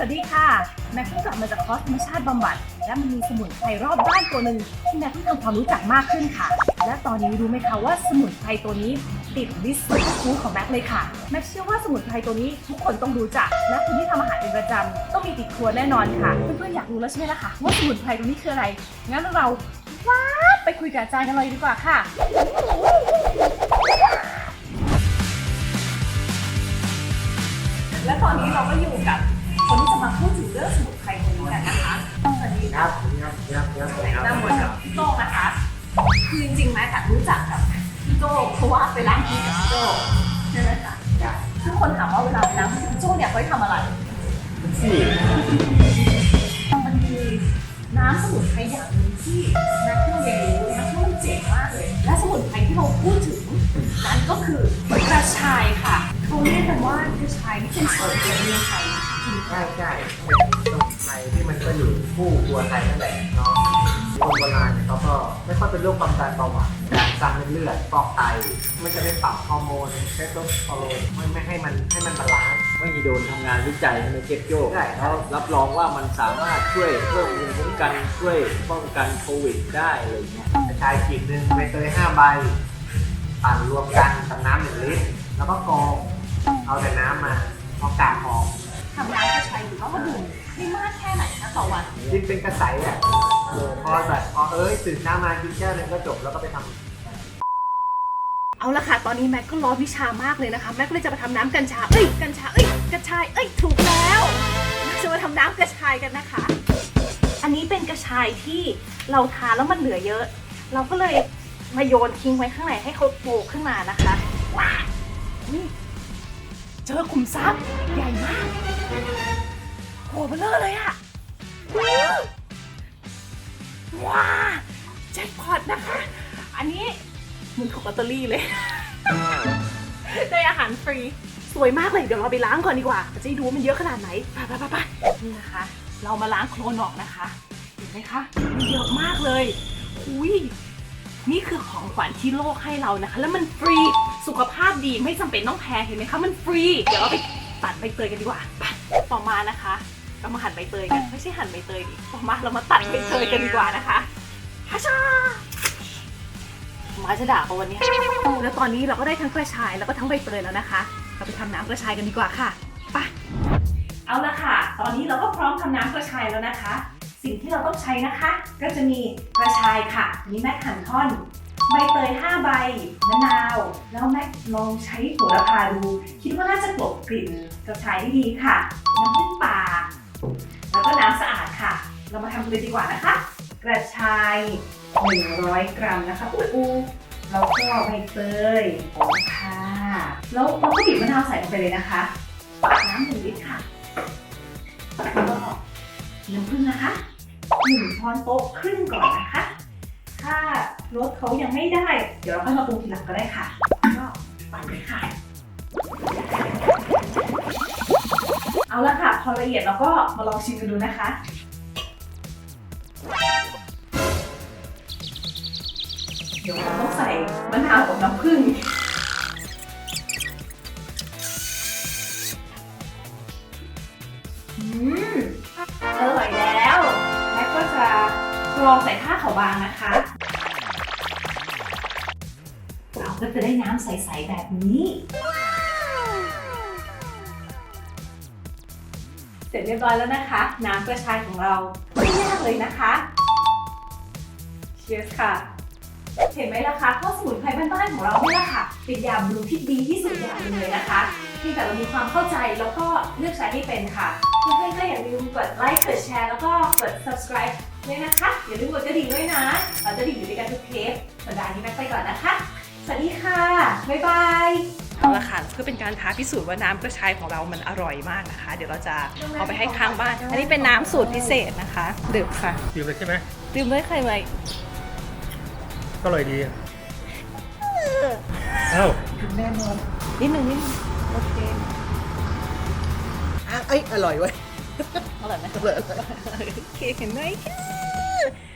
สวัสดีค่ะ แม็กเพิ่งกลับมาจากคอร์สธรรมชาติบำบัด และมันมีสมุนไพรรอบบ้านตัวหนึ่งที่แม็กเพิ่งทำความรู้จักมากขึ้นค่ะ และตอนนี้รู้ไหมคะว่าสมุนไพรตัวนี้ติดลิสต์เปอร์ฟู้ดของแม็กเลยค่ะ แม็กเชื่อว่าสมุนไพรตัวนี้ทุกคนต้องรู้จัก และคนที่ทำอาหารเป็นประจำต้องมีติดครัวแน่นอนค่ะ เพื่อนๆอยากรู้แล้วใช่ไหมล่ะคะว่าสมุนไพรตัวนี้คืออะไร งั้นเราว้าไปคุยกับอาจารย์กันเลยดีกว่าค่ะ สวัสดีครับครับครับครับแนะนำหมดกับพี่โต้งนะคะคือจริงๆแม้แต่รู้จักกับพี่โต้งเพราะว่าไปล้างมือกับพี่โต้งใช่ไหมคะทุกคนถามว่าเวลาไปล้างมือกับพี่โต้งเนี่ยเขาให้ทำอะไรสี่มันมีน้ำสมุนไพรอย่างหนึงที่นักเที่ยวเรียนรู้นะที่มันเจ๋งมากเลย และสมุนไพรที่เราพูดถึงนั้นก็คือกระชายค่ะเขาเรียกกันว่ากระชายที่เป็นส่วนเมืองไทยจริงใช่ใช่เป็นสมุนไพร ที่มันก็อยู่คู่ครัวไทยนั่นแหละเนาะคนโบราณเนี่ยเขาก็ไม่ค่อยเป็นโรคความดันเบาหวานการสั่งเลือดฟอกไตมันจะไปปรับฮอร์โมนเทสโทสเตอโรนไม่ไม่ให้มันให้มันบาลานซ์ ไม่มีโดนทำงานวิจัยในเก็บโยกใช่ แล้วรับรองว่ามันสามารถช่วยเพิ่มภูมิคุ้มกันช่วยป้องกันโควิดได้อะไรอย่างเงี้ยกระชายขีดหนึ่งใบเตยห้าใบปั่นรวมกันกับน้ำหนึ่งลิตร แล้วก็กรองเอาแต่น้ำมาเอากาก เป็นกระใสอะเออพอแบบพอเอ้ยตื่นเช้ามากินแก้วหนึงก็จบแล้วก็ไปทำเอาละค่ะ ตอนนี้แม็กก็ร้อนวิชามากเลยนะคะ แม็กก็เลยจะมาทำน้ำกัญชา เอ้ย กัญชา เอ้ย กระชาย เอ้ย ถูกแล้วจะมาทำน้ำกระชายกันนะคะ อันนี้เป็นกระชายที่เราทานแล้วมันเหลือเยอะ เราก็เลยมาโยนทิ้งไว้ข้างในให้เขาโตขึ้นมานะคะว้าวเจอขุมทรัพย์ใหญ่มากโหเบลอเลยอะ ว้าแจ็คพอตนะคะ อันนี้มึงถูกลอตเตอรี่เลย ได้อาหารฟรี สวยมากเลย เดี๋ยวเราไปล้างก่อนดีกว่า จะได้ดูว่ามันเยอะขนาดไหน ไปไปไปไปนี่นะคะ เรามาล้างโคลนออกนะคะ เห็นไหมคะ มันเยอะมากเลย อุ้ยนี่คือของขวัญที่โลกให้เรานะคะ แล้วมันฟรี สุขภาพดีไม่จำเป็นต้องแพงเห็นไหมคะ มันฟรี เดี๋ยวเราไปตัดใบเตยกันดีกว่าไปต่อมานะคะ เรามาหั่นใบเตยกันไม่ใช่หั่นใบเตยดิต่อมาเรามาตัดใบเตยกันดีกว่านะคะฮัชชาหมาจะด่าเอาวันนี้แล้วตอนนี้เราก็ได้ทั้งกระชายแล้วก็ทั้งใบเตยแล้วนะคะ เราไปทำน้ำกระชายกันดีกว่าค่ะไปเอาละค่ะ ตอนนี้เราก็พร้อมทำน้ำกระชายแล้วนะคะ สิ่งที่เราต้องใช้นะคะ ก็จะมีกระชายค่ะนี่แม็กหั่นท่อนใบเตย5ใบมะนาว แล้วแม็กลองใช้โหระพาดู คิดว่าน่าจะกลบกลิ่นกระชายได้ดีค่ะน้ำผึ้ง เรามาทำกันเลยดีกว่านะคะ กระชาย 100 กรัมนะคะอุ้ยอูแล้วก็ใบเตยค่ะ แล้วเราก็บีบมะนาวใส่ลงไปเลยนะคะน้ำหนึ่งลิตรค่ะ แล้วก็น้ำผึ้งนะคะหนึ่งช้อนโต๊ะครึ่งก่อนนะคะ ถ้ารสเขายังไม่ได้ เดี๋ยวเราค่อยมาปรุงทีหลังก็ได้ค่ะ ก็ปั่นเลยค่ะ เอาละค่ะ พอละเอียดเราก็มาลองชิมกันดูนะคะ ดี๋ยวเราต้องใส่มะนาวกับน้ำผึ้งอืมอร่อยแล้ว แล้วก็จะกรองใส่ผ้าขาวบางนะคะเราก็จะได้น้ำใส ๆ แบบนี้เสร็จเรียบร้อยแล้วนะคะ น้ำกระชายของเราไม่ยากเลยนะคะ เชียร์ค่ะ เห็นไหมล่ะคะข้อสมุนไพรบ้านๆของเราเนี่ยแหละค่ะเป็นยาบำรุงที่ดีที่สุดอย่างหนึงเลยนะคะเพียงแต่เรามีความเข้าใจแล้วก็เลือกใช้ให้เป็นค่ะเพื่อนๆก็อย่าลืมกดไลค์กดแชร์แล้วก็กด subscribe ด้วยนะคะ อย่าลืมกดกระดิ่งด้วยนะ เราจะดิ่งอยู่ด้วยกันทุกเทปสัปดาห์นี้แม็กไปก่อนนะคะ สวัสดีค่ะ บ๊ายบายเอาละค่ะเพื่อเป็นการท้าพิสูจน์ว่าน้ำกระชายของเรามันอร่อยมากนะคะ เดี๋ยวเราจะเอาไปให้ข้างบ้าน อันนี้เป็นน้ำสูตรพิเศษนะคะ ดื่มค่ะ ดื่มเลยใช่ไหมดื่มด้วยใครไหม ก็อร่อยดีอะเอ้าแน่นอนนิดนึงนิดนึงโอเคอะเอ้ยอร่อยเว้ยอร่อยไหมอร่อยอร่อยโอเคเห็นไหม